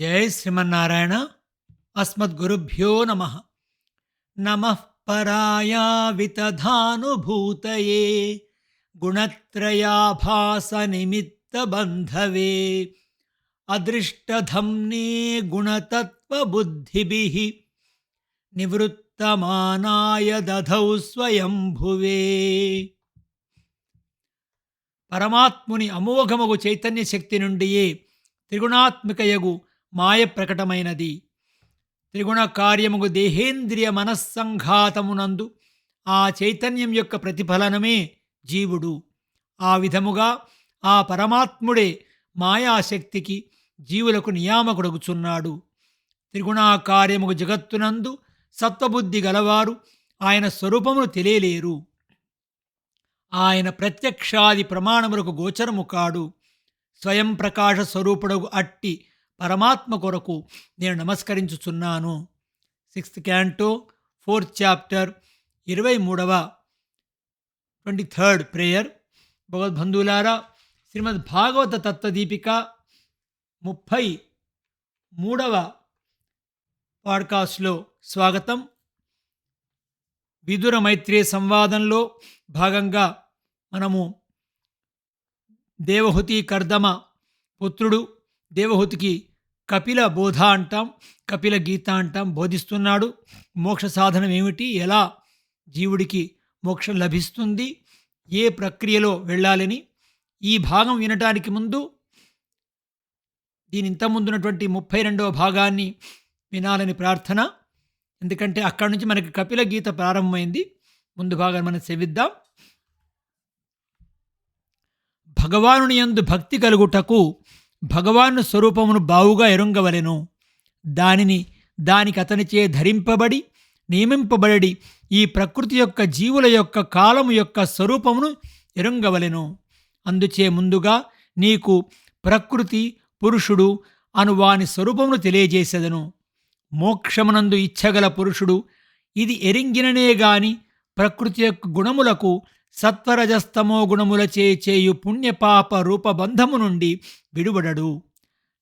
జై శ్రీమన్నారాయణ అస్మద్గురుభ్యో నమ. నమ పరాయావితధానుభూతయే గుణత్రయాభాస నిమిత్త బంధవే అదృష్టధమ్నే గుణతత్వబుద్ధిభి నివృత్తమానాయ దధౌ స్వయంభువే. పరమాత్ముని అమోఘమగు చైతన్య శక్తి నుండియే త్రిగుణాత్మికయగు మాయ ప్రకటమైనది త్రిగుణ కార్యముగు దేహేంద్రియ మనస్సంఘాతమునందు ఆ చైతన్యం యొక్క ప్రతిఫలనమే జీవుడు. ఆ విధముగా ఆ పరమాత్ముడే మాయాశక్తికి జీవులకు నియామకుడగుచున్నాడు. త్రిగుణాకార్యముగు జగత్తునందు సత్వబుద్ధి గలవారు ఆయన స్వరూపమును తెలియలేరు. ఆయన ప్రత్యక్షాది ప్రమాణములకు గోచరము కాడు స్వయం ప్రకాశ స్వరూపుడగు అట్టి పరమాత్మ కొరకు నేను నమస్కరించుచున్నాను. సిక్స్త్ క్యాంటో ఫోర్త్ చాప్టర్ ఇరవై మూడవ ట్వంటీ థర్డ్ ప్రేయర్. భగవద్బంధువులారా శ్రీమద్ భాగవత తత్వదీపిక ముప్పై మూడవ పాడ్కాస్ట్లో స్వాగతం. విదుర మైత్రేయ సంవాదంలో భాగంగా మనము దేవహుతి కర్దమ పుత్రుడు దేవహుతికి కపిల బోధ అంటాం కపిల గీత అంటాం బోధిస్తున్నాడు. మోక్ష సాధనం ఏమిటి? ఎలా జీవుడికి మోక్షం లభిస్తుంది? ఏ ప్రక్రియలో వెళ్ళాలని? ఈ భాగం వినటానికి ముందు దీని ఇంత ముప్పై రెండవ భాగాన్ని వినాలని ప్రార్థన. ఎందుకంటే అక్కడి నుంచి మనకి కపిల గీత ప్రారంభమైంది. ముందు భాగాన్ని మనం చెవిద్దాం భగవానుని యందు భక్తి కలుగుటకు భగవాను స్వరూపమును బావుగా ఎరుంగవలెను. దానిని దానికి అతనిచే ధరింపబడి నియమింపబడి ఈ ప్రకృతి యొక్క జీవుల యొక్క కాలము యొక్క స్వరూపమును ఎరుంగవలెను. అందుచే ముందుగా నీకు ప్రకృతి పురుషుడు అను వాని స్వరూపమును తెలియజేసేదను. మోక్షమునందు ఇచ్చగల పురుషుడు ఇది ఎరింగిననే గాని ప్రకృతి యొక్క గుణములకు సత్వరజస్తమో గుణములచే చేయు పుణ్యపాప రూపబంధము నుండి విడువడడు.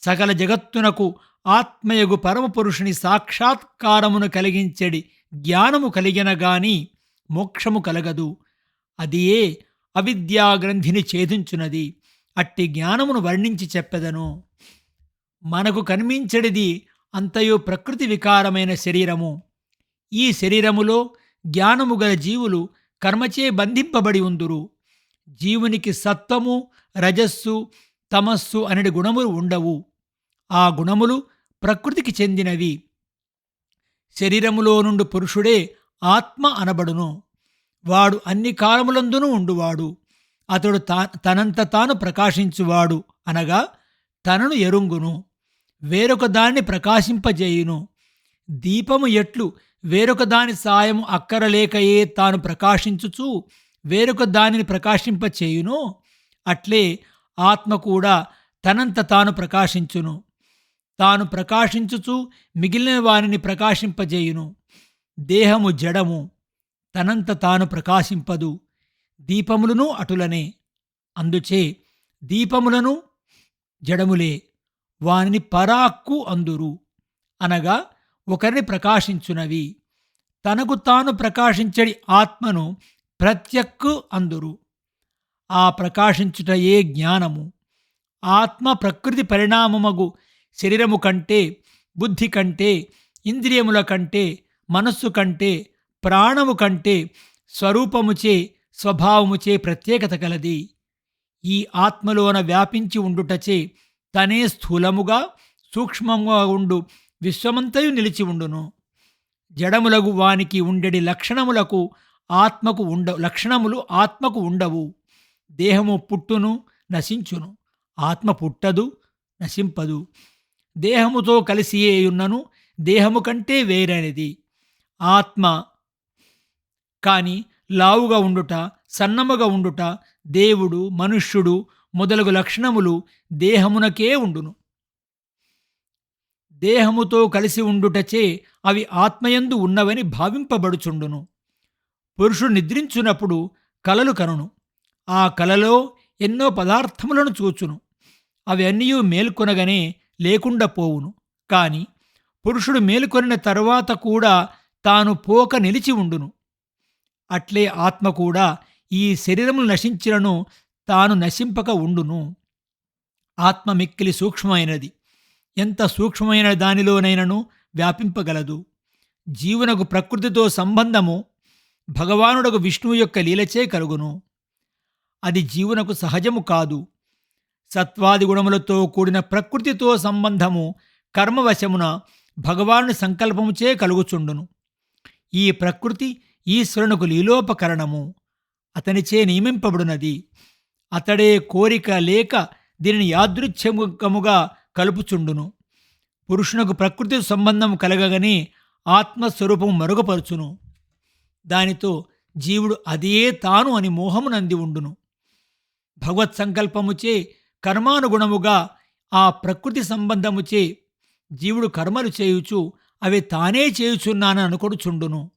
సకల జగత్తునకు ఆత్మయగు పరమపురుషుని సాక్షాత్కారమును కలిగించడి జ్ఞానము కలిగిన గాని మోక్షము కలగదు. అదియే అవిద్యాగ్రంథిని ఛేదించునది. అట్టి జ్ఞానమును వర్ణించి చెప్పెదను. మనకు కనిపించడిది అంతయు ప్రకృతి వికారమైన శరీరము. ఈ శరీరములో జ్ఞానము గల జీవులు కర్మచే బంధింపబడి ఉందురు. జీవునికి సత్వము రజస్సు తమస్సు అనడి గుణములు ఉండవు. ఆ గుణములు ప్రకృతికి చెందినవి. శరీరములో నుండి పురుషుడే ఆత్మ అనబడును. వాడు అన్ని కాలములందునూ ఉండువాడు. అతడు తా తనంత తాను ప్రకాశించువాడు అనగా తనను ఎరుంగును. వేరొక దాన్ని ప్రకాశింపజేయును. దీపము ఎట్లు వేరొక దాని సాయము అక్కరలేకయే తాను ప్రకాశించుచు వేరొక దానిని ప్రకాశింపచేయును అట్లే ఆత్మ కూడా తనంత తాను ప్రకాశించును. తాను ప్రకాశించుచు మిగిలిన వారిని ప్రకాశింపజేయును. దేహము జడము తనంత తాను ప్రకాశింపదు. దీపములను అటులనే. అందుచే దీపములను జడములే వానిని పరాక్కు అందురు. అనగా ఒకరిని ప్రకాశించునవి. తనకు తాను ప్రకాశించడి ఆత్మను ప్రత్యక్కు అందురు. ఆ ప్రకాశించుట ఏ జ్ఞానము. ఆత్మ ప్రకృతి పరిణామమగు శరీరము కంటే బుద్ధి కంటే ఇంద్రియముల కంటే మనస్సు కంటే ప్రాణము కంటే స్వరూపముచే స్వభావముచే ప్రత్యేకత కలది. ఈ ఆత్మలోన వ్యాపించి ఉండుటచే తనే స్థూలముగా సూక్ష్మముగా ఉండు విశ్వమంతయు నిలిచి ఉండును. జడములగు వానికి ఉండెడి లక్షణములకు ఆత్మకు ఉండ లక్షణములు ఆత్మకు ఉండవు. దేహము పుట్టును నశించును. ఆత్మ పుట్టదు నశింపదు. దేహముతో కలిసి దేహము కంటే వేరైనది. ఆత్మ కానీ లావుగా ఉండుట సన్నముగా ఉండుట దేవుడు మనుష్యుడు మొదలగు లక్షణములు దేహమునకే ఉండును. దేహముతో కలిసి ఉండుటచే అవి ఆత్మయందు ఉన్నవని భావింపబడుచుండును. పురుషుడు నిద్రించున్నప్పుడు కలలు కనును. ఆ కలలో ఎన్నో పదార్థములను చూచును. అవి అన్నీ మేల్కొనగానే లేకుండా పోవును. కాని పురుషుడు మేలుకొనిన తరువాత కూడా తాను పోక నిలిచి ఉండును. అట్లే ఆత్మ కూడా ఈ శరీరములు నశించినను తాను నశింపక ఉండును. ఆత్మ మిక్కిలి సూక్ష్మమైనది. ఎంత సూక్ష్మమైన దానిలోనైనను వ్యాపింపగలదు. జీవునకు ప్రకృతితో సంబంధము భగవానుడకు విష్ణువు యొక్క లీలచే కలుగును. అది జీవునకు సహజము కాదు. సత్వాది గుణములతో కూడిన ప్రకృతితో సంబంధము కర్మవశమున భగవాను సంకల్పముచే కలుగుచుండును. ఈ ప్రకృతి ఈశ్వరునకు లీలోపకరణము. అతనిచే నియమింపబడినది. అతడే కోరిక లేక దీనిని యాదృచ్ఛముగా కలుపుచుండును. పురుషునకు ప్రకృతి సంబంధం కలగగానే ఆత్మస్వరూపం మరుగుపరుచును. దానితో జీవుడు అదే తాను అని మోహమునంది ఉండును. భగవత్ సంకల్పముచే కర్మానుగుణముగా ఆ ప్రకృతి సంబంధముచే జీవుడు కర్మలు చేయుచు అవి తానే చేయుచున్నానని అనుకొడుచుండును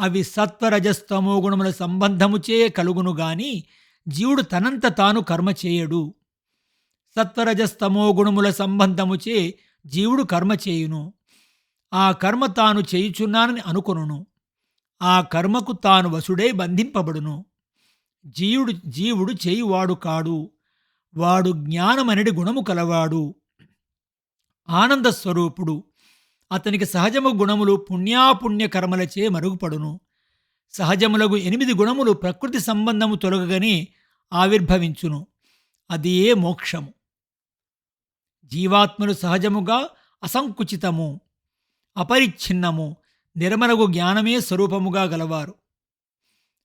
అవి సత్వరజస్తమో గుణముల సంబంధముచే కలుగును గాని జీవుడు తనంత తాను కర్మ చేయడు. సత్వరజస్తమో గుణముల సంబంధముచే జీవుడు కర్మ చేయును. ఆ కర్మ తాను చేయుచున్నానని అనుకొనును. ఆ కర్మకు తాను వసుడై బంధింపబడును. జీవుడు జీవుడు చేయువాడు కాడు. వాడు జ్ఞానమనడి గుణము కలవాడు. ఆనంద స్వరూపుడు. అతనికి సహజము గుణములు పుణ్యాపుణ్య కర్మలచే మరుగుపడును. సహజములకు ఎనిమిది గుణములు ప్రకృతి సంబంధము తొలగగని ఆవిర్భవించును. అది ఏ మోక్షము. జీవాత్మలు సహజముగా అసంకుచితము అపరిచ్ఛిన్నము నిర్మలగు జ్ఞానమే స్వరూపముగా గలవారు.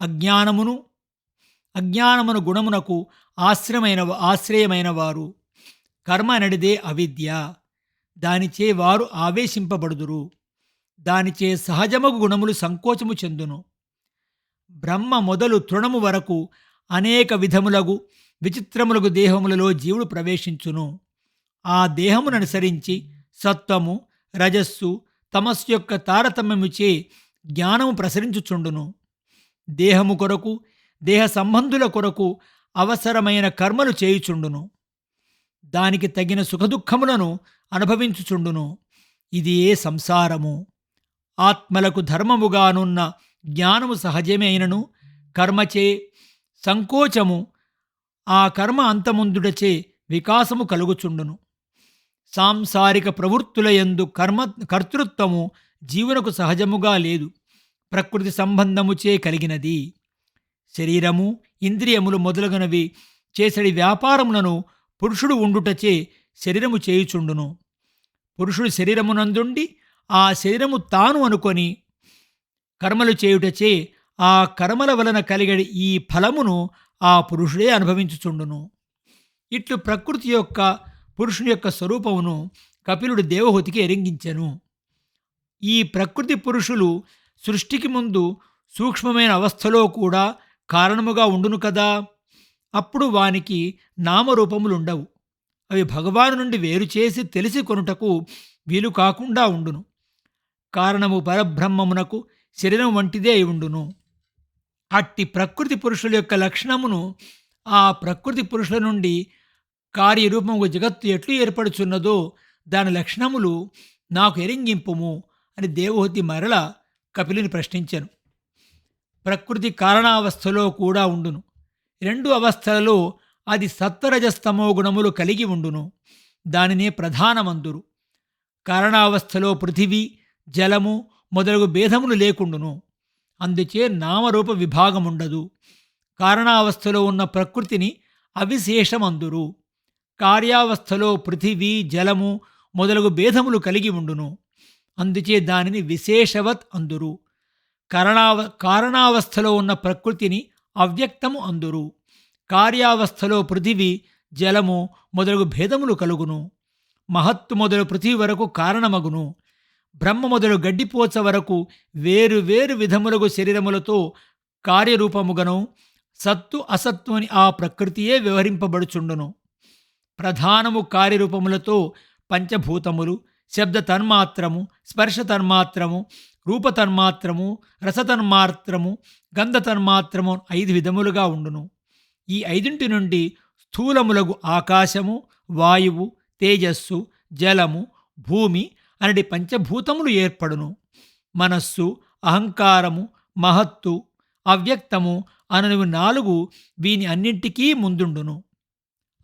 అజ్ఞానమును అజ్ఞానమును గుణమునకు ఆశ్రమైన ఆశ్రయమైన వారు కర్మ నడిదే అవిద్య. దానిచే వారు ఆవేశింపబడుదురు. దానిచే సహజమగు గుణములు సంకోచము చెందును. బ్రహ్మ మొదలు తృణము వరకు అనేక విధములగు విచిత్రములగు దేహములలో జీవుడు ప్రవేశించును. ఆ దేహమును అనుసరించి సత్వము రజస్సు తమస్సు యొక్క తారతమ్యముచే జ్ఞానము ప్రసరించుచుండును. దేహము కొరకు దేహ సంబంధుల కొరకు అవసరమైన కర్మలు చేయుచుండును. దానికి తగిన సుఖదుఖములను అనుభవించుచుండును. ఇది ఏ సంసారము. ఆత్మలకు ధర్మముగానున్న జ్ఞానము సహజమే అయినను కర్మచే సంకోచము ఆ కర్మ అంతముందుడచే వికాసము కలుగుచుండును. సాంసారిక ప్రవృత్తుల ఎందు కర్మ కర్తృత్వము జీవునకు సహజముగా లేదు. ప్రకృతి సంబంధముచే కలిగినది. శరీరము ఇంద్రియములు మొదలగునవి చేసడి వ్యాపారములను పురుషుడు ఉండుటచే శరీరము చేయుచుండును. పురుషుడు శరీరమునందుండి ఆ శరీరము తాను అనుకొని కర్మలు చేయుటచే ఆ కర్మల వలన కలిగడి ఈ ఫలమును ఆ పురుషుడే అనుభవించుచుండును. ఇట్లు ప్రకృతి యొక్క పురుషుని యొక్క స్వరూపమును కపిలుడు దేవహూతికి ఎరింగించెను. ఈ ప్రకృతి పురుషులు సృష్టికి ముందు సూక్ష్మమైన అవస్థలో కూడా కారణముగా ఉండును కదా? అప్పుడు వానికి నామరూపములుండవు. అవి భగవాను నుండి వేరు చేసి తెలిసి కొనుటకు వీలు కాకుండా ఉండును. కారణము పరబ్రహ్మమునకు శరీరం వంటిదే అయి ఉండును. అట్టి ప్రకృతి పురుషుల యొక్క లక్షణమును ఆ ప్రకృతి పురుషుల నుండి కార్యరూపము జగత్తు ఎట్లు ఏర్పడుచున్నదో దాని లక్షణములు నాకు ఎరింగింపుము అని దేవహూతి మరల కపిలిని ప్రశ్నించాను. ప్రకృతి కారణావస్థలో కూడా ఉండును. రెండు అవస్థలలో అది సత్వరజస్తమో గుణములు కలిగి ఉండును. దానినే ప్రధానమందురు. కారణావస్థలో పృథివీ జలము మొదలగు భేదములు లేకుండును. అందుచే నామరూప విభాగముండదు. కారణావస్థలో ఉన్న ప్రకృతిని అవిశేషమందురు. కార్యావస్థలో పృథివీ జలము మొదలగు భేదములు కలిగి ఉండును. అందుచే దానిని విశేషవత్ అందురు. కరణావ కారణావస్థలో ఉన్న ప్రకృతిని అవ్యక్తము అందురు. కార్యావస్థలో పృథివీ జలము మొదలగు భేదములు కలుగును. మహత్తు మొదలు పృథివీ వరకు కారణమగును. బ్రహ్మ మొదలు గడ్డిపోచ వరకు వేరు వేరు విధములకు శరీరములతో కార్యరూపముగను. సత్తు అసత్తు అని ఆ ప్రకృతియే వ్యవహరింపబడుచుండును. ప్రధానము కార్యరూపములతో పంచభూతములు శబ్ద తన్మాత్రము స్పర్శ తన్మాత్రము రూప తన్మాత్రము రసతన్మాత్రము గంధ తన్మాత్రము ఐదు విధములుగా ఉండును. ఈ ఐదింటి నుండి స్థూలములగు ఆకాశము వాయువు తేజస్సు జలము భూమి అనటి పంచభూతములు ఏర్పడును. మనస్సు అహంకారము మహత్తు అవ్యక్తము అనవి నాలుగు వీని అన్నింటికీ ముందుండును.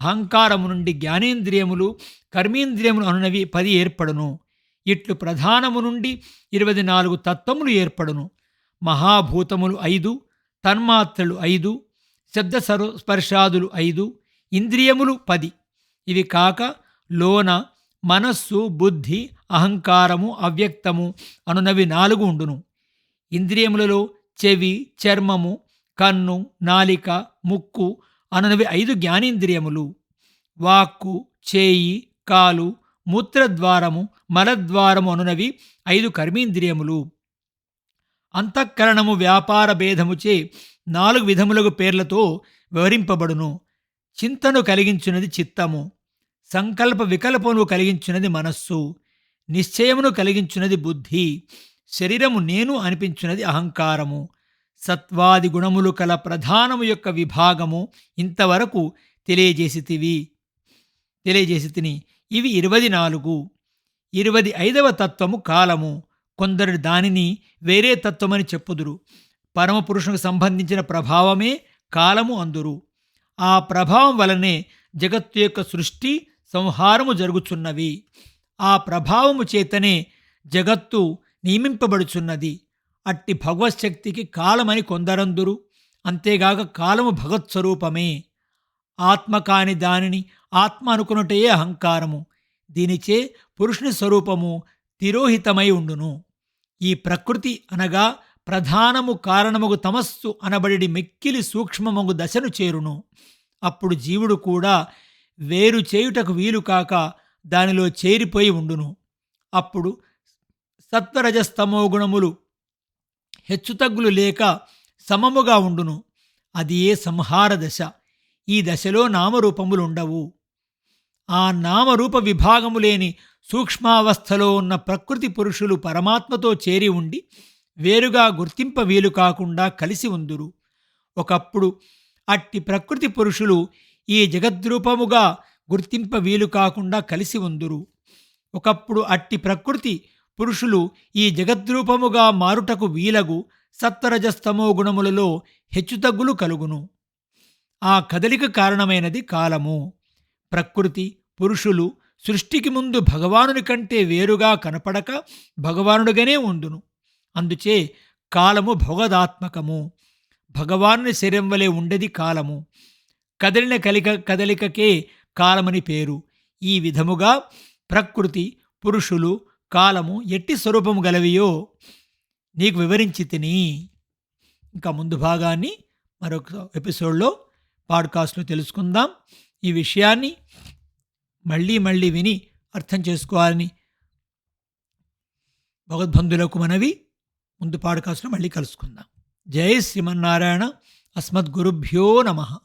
అహంకారము నుండి జ్ఞానేంద్రియములు కర్మేంద్రియములు అనునవి పది ఏర్పడును. ఇట్లు ప్రధానము నుండి ఇరవై నాలుగు తత్వములు ఏర్పడును. మహాభూతములు ఐదు తన్మాత్రలు ఐదు శబ్ద సర్వ స్పర్శాదులు ఐదు ఇంద్రియములు పది. ఇవి కాక లోన మనస్సు బుద్ధి అహంకారము అవ్యక్తము అనునవి నాలుగు ఉండును. ఇంద్రియములలో చెవి చర్మము కన్ను నాలిక ముక్కు అనునవి ఐదు జ్ఞానేంద్రియములు. వాక్కు చేయి కాలు మూత్రద్వారము మలద్వారము అనునవి ఐదు కర్మేంద్రియములు. అంతఃకరణము వ్యాపార భేదముచే నాలుగు విధములకు పేర్లతో వివరింపబడును. చింతను కలిగించున్నది చిత్తము. సంకల్ప వికల్పమును కలిగించున్నది మనస్సు. నిశ్చయమును కలిగించున్నది బుద్ధి. శరీరము నేను అనిపించున్నది అహంకారము. సత్వాది గుణములు కల ప్రధానము యొక్క విభాగము ఇంతవరకు తెలియజేసితివి. తెలియజేసితిని. ఇవి ఇరవై నాలుగు ఇరవై ఐదవ తత్వము కాలము. కొందరు దానిని వేరే తత్వమని చెప్పుదురు. పరమపురుషునికి సంబంధించిన ప్రభావమే కాలము అందురు. ఆ ప్రభావం వలనే జగత్తు యొక్క సృష్టి సంహారము జరుగుచున్నవి. ఆ ప్రభావము చేతనే జగత్తు నియమింపబడుచున్నది. అట్టి భగవశక్తికి కాలమని కొందరందురు. అంతేగాక కాలము భగవత్స్వరూపమే ఆత్మ కాని దానిని ఆత్మ అనుకున్నటే అహంకారము. దీనిచే పురుషుని స్వరూపము తిరోహితమై ఉండును. ఈ ప్రకృతి అనగా ప్రధానము కారణముగు తమస్సు అనబడి మిక్కిలి సూక్ష్మముగు దశను చేరును. అప్పుడు జీవుడు కూడా వేరు చేయుటకు వీలు కాక దానిలో చేరిపోయి ఉండును. అప్పుడు సత్వరజస్తమో గుణములు హెచ్చుతగ్గులు లేక సమముగా ఉండును. అది ఏ సంహార దశ. ఈ దశలో నామరూపములు ఉండవు ఆ నామరూప విభాగము లేని సూక్ష్మావస్థలో ఉన్న ప్రకృతి పురుషులు పరమాత్మతో చేరి ఉండి వేరుగా గుర్తింప వీలు కాకుండా కలిసి ఉందురు. ఒకప్పుడు అట్టి ప్రకృతి పురుషులు ఈ జగద్రూపముగా గుర్తింప వీలు కాకుండా కలిసి ఉందురు. ఒకప్పుడు అట్టి ప్రకృతి పురుషులు ఈ జగద్రూపముగా మారుటకు వీలగు సత్వరజస్తమో గుణములలో హెచ్చుతగ్గులు కలుగును. ఆ కదలిక కారణమైనది కాలము. ప్రకృతి పురుషులు సృష్టికి ముందు భగవానుని కంటే వేరుగా కనపడక భగవానుడిగానే ఉండును. అందుచే కాలము భోగదాత్మకము. భగవానుని శరీరం వలె ఉండేది కాలము. కదలిన కలిక కదలికకే కాలమని పేరు. ఈ విధముగా ప్రకృతి పురుషులు కాలము ఎట్టి స్వరూపము గలవియో నీకు వివరించి తిని. ఇంకా ముందు భాగాన్ని మరొక ఎపిసోడ్లో పాడ్కాస్ట్లో తెలుసుకుందాం. ఈ విషయాన్ని మళ్ళీ మళ్ళీ విని అర్థం చేసుకోవాలని భగవద్బంధులకు మనవి. ముందు పాడ్కాస్ట్లో మళ్ళీ కలుసుకుందాం. జై శ్రీమన్నారాయణ. అస్మద్గురుభ్యో నమః.